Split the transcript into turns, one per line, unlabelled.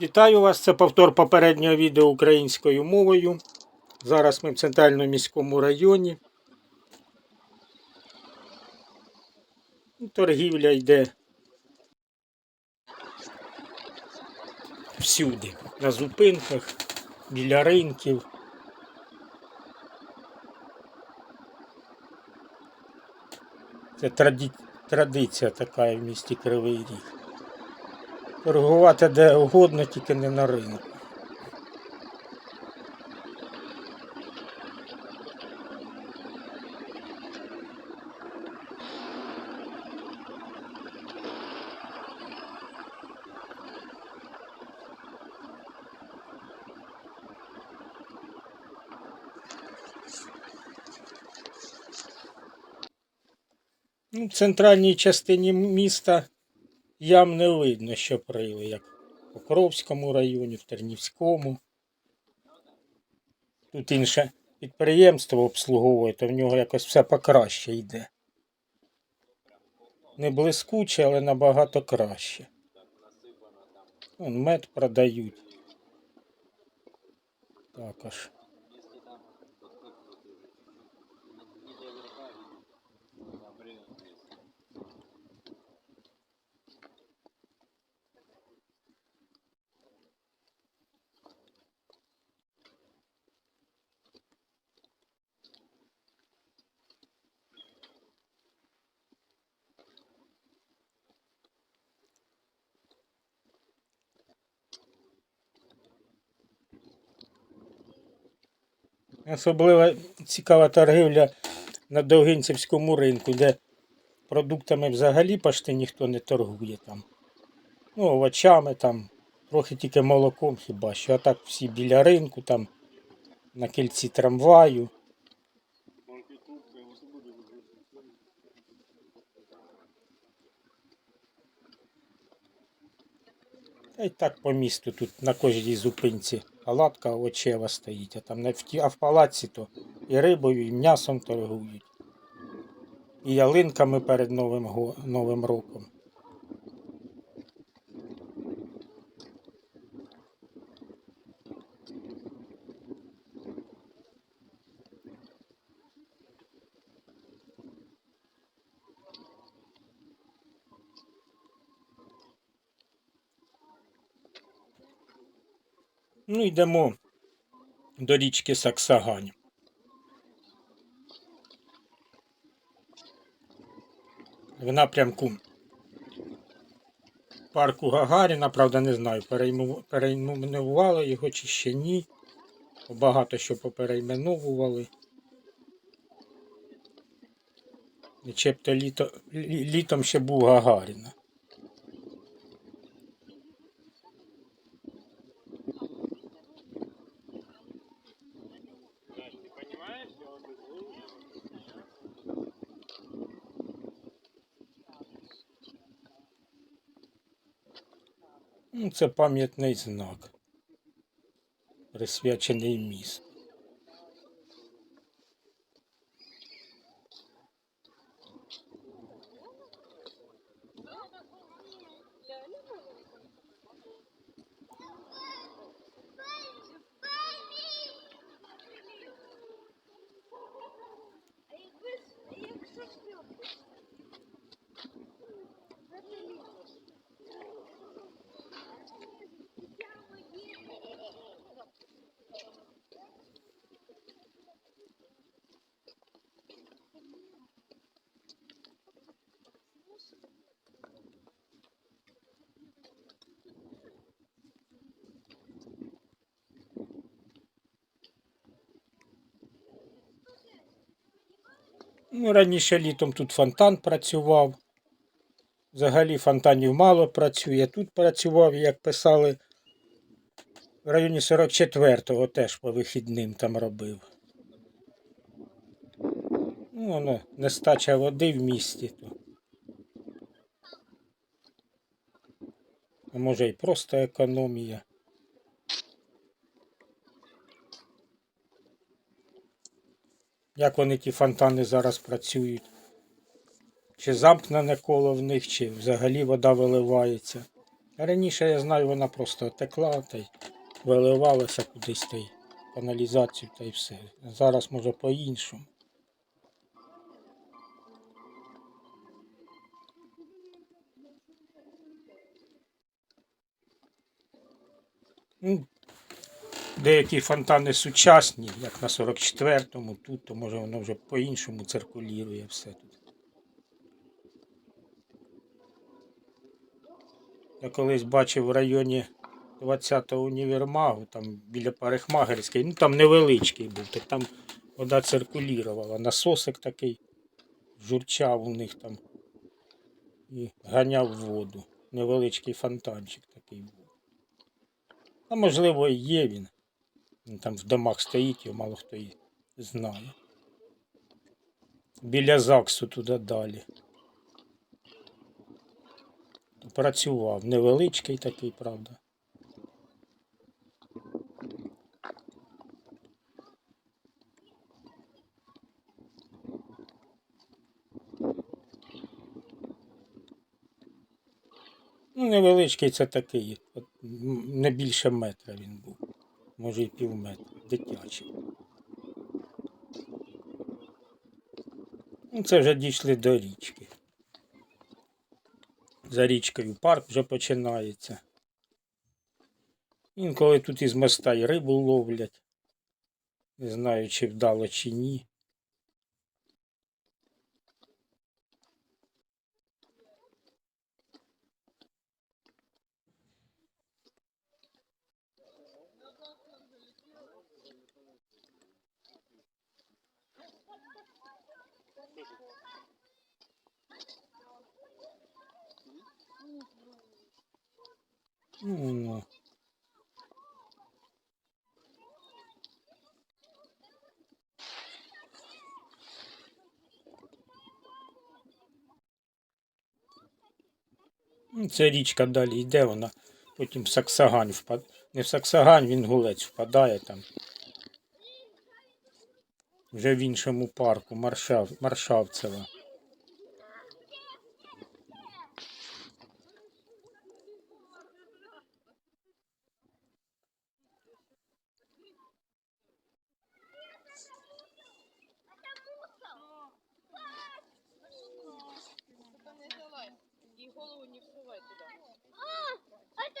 Вітаю вас! Це повтор попереднього відео українською мовою. Зараз ми в центральному міському районі. Торгівля йде всюди. На зупинках, біля ринків. Це традиція така в місті Кривий Ріг. Торгувати де угодно, тільки не на ринку. Ну, в центральній частині міста ям не видно, що прили, як в Покровському районі, в Тернівському. Тут інше підприємство обслуговує, то в нього якось все покраще йде. Не блискуче, але набагато краще. Вон мед продають. Також. Особливо цікава торгівля на Довгинцівському ринку, де продуктами взагалі почти ніхто не торгує там. Ну, овочами там, трохи тільки молоком хіба що, а так всі біля ринку, там на кільці трамваю. Та й так по місту тут на кожній зупинці палатка очева стоїть, а там не в ті, а в палаці то і рибою, і м'ясом торгують. І ялинками перед Новим, Новим роком. Ну, йдемо до річки Саксагань. В напрямку парку Гагаріна, правда, не знаю, перейменували його чи ще ні. Багато що поперейменовували. Начебто літо, лі- літом ще був Гагаріна. Ну, це пам'ятний знак. Присвячений місту. Ну, раніше літом тут фонтан працював. Взагалі фонтанів мало працює. Тут працював, як писали, в районі 44-го теж по вихідним там робив. Ну, воно нестача води в місті. То. А може і просто економія. Як вони ті фонтани зараз працюють? Чи замкнене коло в них, чи взагалі вода виливається. Раніше я знаю, вона просто текла та й виливалася кудись та й каналізацію та й все. Зараз може по-іншому. Ну, деякі фонтани сучасні, як на 44-му, тут, то може воно вже по-іншому циркулює все тут. Я колись бачив в районі 20-го універмагу, там біля парикмахерської, ну там невеличкий був, так там вода циркулювала. Насосик такий журчав у них там і ганяв воду. Невеличкий фонтанчик такий був. А можливо і є він. Там в домах стоїть, його мало хто і знає. Біля ЗАГСу туди далі. Працював. Невеличкий такий, правда. Ну, невеличкий це такий, не більше метра він був. Може і пів метра, дитячий. Ну, це вже дійшли до річки. За річкою парк вже починається. Інколи тут із моста і рибу ловлять. Не знаю, чи вдало, чи ні. Ну, Це річка далі йде, вона потім в Саксагань впадає. Не в Саксагань, він гулець впадає там. Вже в іншому парку, Маршав, Маршавцева.
Голову не всувай туда.
Это